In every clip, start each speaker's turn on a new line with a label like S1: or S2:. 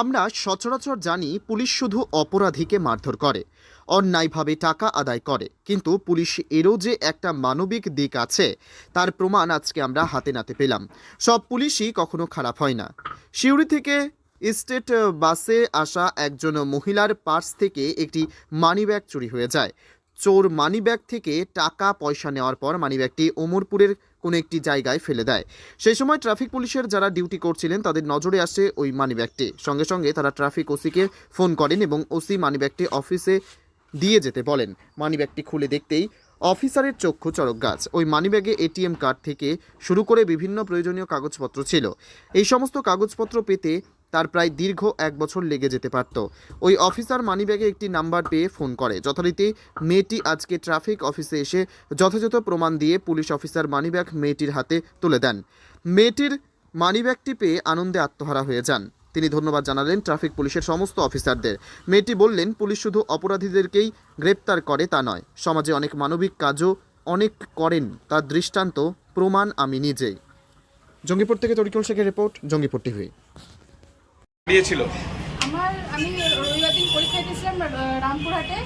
S1: আমরা সচরাচর জানি পুলিশ শুধু অপরাধীকে মারধর করে, অন্যায়ভাবে টাকা আদায় করে, কিন্তু পুলিশ এরও যে একটা মানবিক দিক আছে, তার প্রমাণ আজকে আমরা হাতে নাতে পেলাম। সব পুলিশই কখনো খারাপ হয় না। সিউড়ি থেকে স্টেট বাসে আসা একজন মহিলার পার্স থেকে একটি মানিব্যাগ চুরি হয়ে যায়। চোর মানিব্যাগ থেকে টাকা পয়সা নেওয়ার পর মানিব্যাগটি ওমরপুরের কোনো একটি জায়গায় ফেলে দেয়। সেই সময় ট্রাফিক পুলিশের যারা ডিউটি করছিলেন, তাদের নজরে আসে ওই মানিব্যাগটি। সঙ্গে সঙ্গে তারা ট্রাফিক ওসিকে ফোন করেন এবং ওসি মানিব্যাগটি অফিসে দিয়ে যেতে বলেন। মানিব্যাগটি খুলে দেখতেই অফিসারের চক্ষু চড়ক গাছ। ওই মানিব্যাগে এটিএম কার্ড থেকে শুরু করে বিভিন্ন প্রয়োজনীয় কাগজপত্র ছিল। এই সমস্ত কাগজপত্র পেতে তার প্রায় দীর্ঘ এক বছর লেগে যেতে পারত। ওই অফিসার মানিব্যাগে একটি নাম্বার পেয়ে ফোন করে। যথারীতি মেয়েটি আজকে ট্রাফিক অফিসে এসে যথাযথ প্রমাণ দিয়ে পুলিশ অফিসার মানিব্যাগ মেয়েটির হাতে তুলে দেন। মেয়েটির মানিব্যাগটি পেয়ে আনন্দে আত্মহারা হয়ে যান। তিনি ধন্যবাদ জানালেন ট্রাফিক পুলিশের সমস্ত অফিসারদের। মেয়েটি বললেন, পুলিশ শুধু অপরাধীদেরকেই গ্রেপ্তার করে তা নয়, সমাজে অনেক মানবিক কাজও অনেক করেন। তার দৃষ্টান্ত প্রমাণ আমি নিজেই। জঙ্গিপুর থেকে তরিকুল শেখের রিপোর্ট, জঙ্গিপুর টিভি।
S2: দিয়েছিল?
S3: আমার, আমি রবিবার দিন পরীক্ষা দিয়েছিলাম রামপুরহাটে।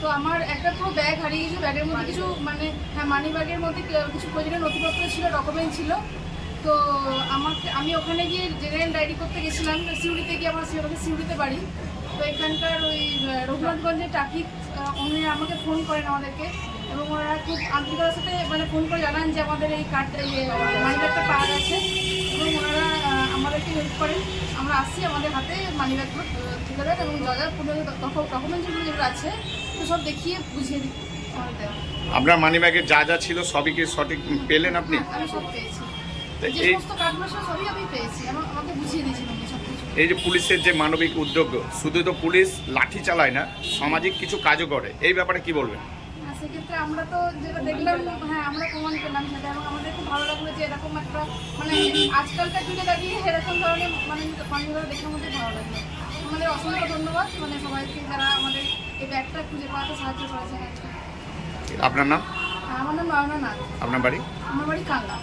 S3: তো আমার একটা পুরো ব্যাগ হারিয়ে গেছিল ব্যাগের মধ্যে কিছু মানে হ্যাঁ মানি ব্যাগের মধ্যে কিছু প্রয়োজনীয় নথিপত্র ছিল ডকুমেন্ট ছিল। তো আমাকে, আমি ওখানে গিয়ে জেনারেল ডায়েরি করতে গেছিলাম সিউড়িতে গিয়ে আমার আমাকে সিউড়িতে বাড়ি। তো এখানকার ওই রঘুনাথগঞ্জের ট্রাফিক উনি আমাকে ফোন করেন আমাদেরকে, এবং ওনারা খুব আন্তরিকতার সাথে মানে ফোন করে জানান যে আমাদের এই কার্ডটা ইয়ে মানি ব্যাগটা পাওয়া গেছে। হেল্প করেন। আমরা আসছি আমাদের হাতে মানি ব্যাগগুলো তুলে দেন এবং যা যা ডকুমেন্টসগুলো যেগুলো আছে তো সব দেখিয়ে বুঝিয়ে
S2: আপনার মানি ব্যাগের যা যা ছিল সবই কি সঠিক পেলেন আপনি?
S3: আমি সব পেয়েছি।
S2: এই
S3: সমস্ত কার্ডগুলো ছিল সবই আমি পেয়েছি। আমাকে বুঝিয়ে দিয়েছিলাম
S2: এই যে পুলিশের যে মানবিক উদ্যোগ শুধু তো পুলিশ লাঠি চালায় না সামাজিক কিছু কাজও করে। এই ব্যাপারে কি বলবেন?
S3: সেক্ষেত্রে আমরা তো যেটা দেখলাম হ্যাঁ আমরা প্রমাণ পেলাম সেটা। এবং আমাদের খুব ভালো লাগল যে এরকম একটা মানে আজকালকার যুগে দাঁড়িয়ে এরকম ধরনের মানে মানুষগুলো দেখে আমাদের ভালো লাগল। আমাদের অসংখ্য ধন্যবাদ। মানে সবাইকে যারা আমাদের এই ব্যাগটা খুঁজে পাওয়াতে সাহায্য করেছে।
S2: আপনার নাম?
S3: আমার নাম নয়না নাথ।
S2: আপনার বাড়ি?
S3: আমার বাড়ি কাঙ্গা